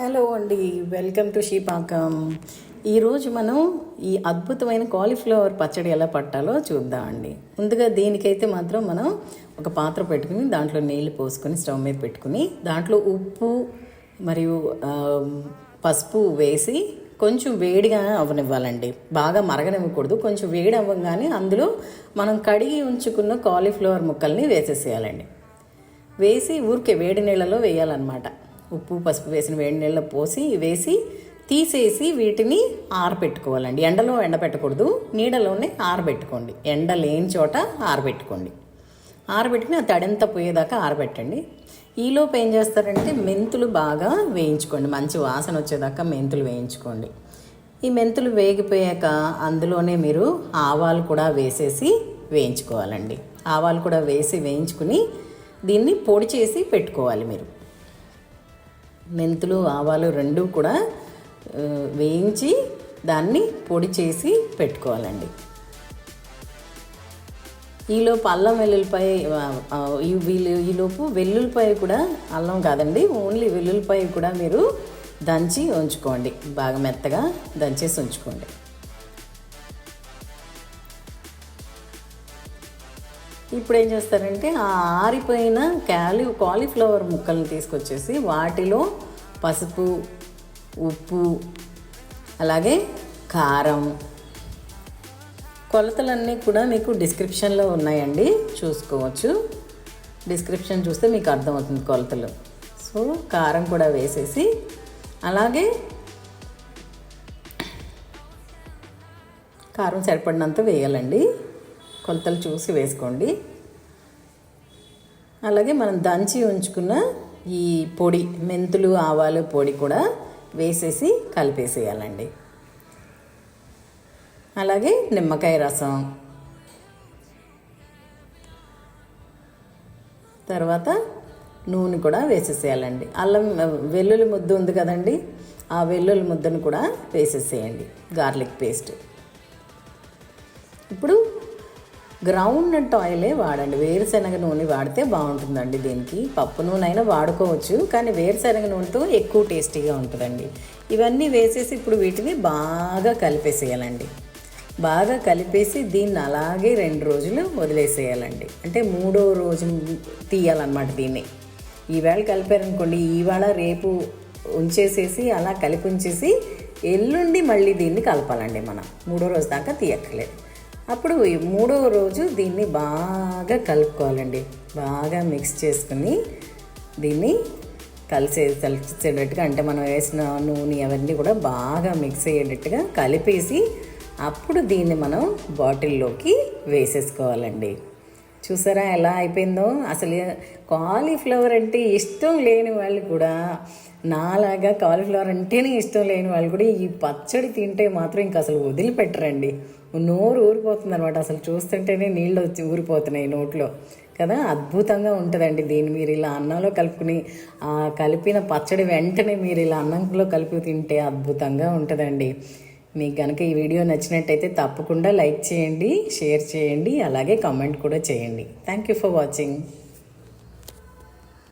Hello అండి. Welcome to శ్రీపాకం ఈరోజు మనం ఈ అద్భుతమైన కాలీఫ్లవర్ పచ్చడి ఎలా పట్టాలో చూద్దామండి ముందుగా దీనికైతే మాత్రం మనం ఒక పాత్ర పెట్టుకుని దాంట్లో నీళ్ళు పోసుకొని స్టవ్ మీద పెట్టుకుని దాంట్లో ఉప్పు మరియు పసుపు వేసి కొంచెం వేడిగా అవ్వనివ్వాలండి బాగా మరగనివ్వకూడదు. కొంచెం వేడి అవ్వగానే అందులో మనం కడిగి ఉంచుకున్న కాలీఫ్లవర్ ముక్కల్ని వేసేసేయాలండి. వేసి ఊరికే వేడి నీళ్ళలో వేయాలన్నమాట. ఉప్పు పసుపు వేసిన వేడి నీళ్ళలో పోసి వేసి తీసేసి వీటిని ఆరబెట్టుకోవాలండి ఎండలో ఎండబెట్టకూడదు నీడలోనే ఆరబెట్టుకోండి. ఎండ లేని చోట ఆరబెట్టుకోండి. ఆరబెట్టుకుని ఆ తడంతా పోయేదాకా ఆరబెట్టండి. ఈలోపు ఏం చేస్తారంటే మెంతులు బాగా వేయించుకోండి. మంచి వాసన వచ్చేదాకా మెంతులు వేయించుకోండి. ఈ మెంతులు వేగిపోయాక అందులోనే మీరు ఆవాలు కూడా వేసేసి వేయించుకోవాలండి. ఆవాలు కూడా వేసి వేయించుకుని దీన్ని పొడి చేసి పెట్టుకోవాలి మీరు. మెంతులు ఆవాలు రెండు కూడా వేయించి దాన్ని పొడి చేసి పెట్టుకోవాలండి. ఈలోపు అల్లం వెల్లుల్లిపాయ ఈ వీళ్ళు ఈలోపు వెల్లుల్లిపాయ కూడా అల్లం కాదండి ఓన్లీ వెల్లుల్లిపాయ కూడా మీరు దంచి ఉంచుకోండి. బాగా మెత్తగా దంచేసి ఉంచుకోండి. ఇప్పుడు ఏం చేస్తారంటే ఆ ఆరిపోయిన క్యాలి కాలీఫ్లవర్ ముక్కల్ని తీసుకొచ్చేసి వాటిలో పసుపు ఉప్పు అలాగే కారం కొలతలన్నీ కూడా మీకు డిస్క్రిప్షన్లో ఉన్నాయండి. చూసుకోవచ్చు. డిస్క్రిప్షన్ చూస్తే మీకు అర్థమవుతుంది కొలతలు. సో కారం కూడా వేసేసి అలాగే కారం సరిపడినంత వేయాలండి. కొలతలు చూసి వేసుకోండి. అలాగే మనం దంచి ఉంచుకున్న ఈ పొడి మెంతులు ఆవాలు పొడి కూడా వేసేసి కలిపేసేయాలండి. అలాగే నిమ్మకాయ రసం. తర్వాత నూనె కూడా వేసేసేయాలండి. అల్లం వెల్లుల్లి ముద్ద ఉంది కదండి ఆ వెల్లుల్లి ముద్దను కూడా వేసేసేయండి గార్లిక్ పేస్ట్. ఇప్పుడు గ్రౌండ్ నట్ ఆయిలే వాడండి. వేరుశనగ నూనె వాడితే బాగుంటుందండి దీనికి. పప్పు నూనె అయినా వాడుకోవచ్చు కానీ వేరుశనగ నూనెతో ఎక్కువ టేస్టీగా ఉంటుందండి. ఇవన్నీ వేసేసి ఇప్పుడు వీటిని బాగా కలిపేసేయాలండి. బాగా కలిపేసి దీన్ని అలాగే రెండు రోజులు వదిలేసేయాలండి. అంటే మూడో రోజు తీయాలన్నమాట దీన్ని. ఈవేళ కలిపారనుకోండి ఈవేళ రేపు ఉంచేసేసి అలా కలిపి ఉంచేసి ఎల్లుండి మళ్ళీ దీన్ని కలపాలండి మనం. మూడో రోజు దాకా తీయక్కర్లేదు. అప్పుడు మూడవ రోజు దీన్ని బాగా కలుపుకోవాలండి. బాగా మిక్స్ చేసుకుని దీన్ని కలిసే కలిసేటట్టుగా అంటే మనం వేసిన నూనె అవన్నీ కూడా బాగా మిక్స్ అయ్యేటట్టుగా కలిపేసి అప్పుడు దీన్ని మనం బాటిల్లోకి వేసేసుకోవాలండి. చూసారా ఎలా అయిపోయిందో? అసలు కాలీఫ్లవర్ అంటే ఇష్టం లేని వాళ్ళు కూడా నాలాగా కాలీఫ్లవర్ అంటేనే ఇష్టం లేని వాళ్ళు కూడా ఈ పచ్చడి తింటే మాత్రం ఇంకా అసలు వదిలిపెట్టరండి. నోరు ఊరిపోతుంది అనమాట అసలు చూస్తుంటేనే నీళ్ళు వచ్చి ఊరిపోతున్నాయి నోట్లో. కదా? అద్భుతంగా ఉంటుందండి. దీన్ని మీరు ఇలా అన్నంలో కలుపుకుని ఆ కలిపిన పచ్చడి వెంటనే మీరు ఇలా అన్నంలో కలిపి తింటే అద్భుతంగా ఉంటుందండి. మీకు కనుక ఈ వీడియో నచ్చినట్టయితే తప్పకుండా లైక్ చేయండి షేర్ చేయండి అలాగే కామెంట్ కూడా చేయండి. Thank you for watching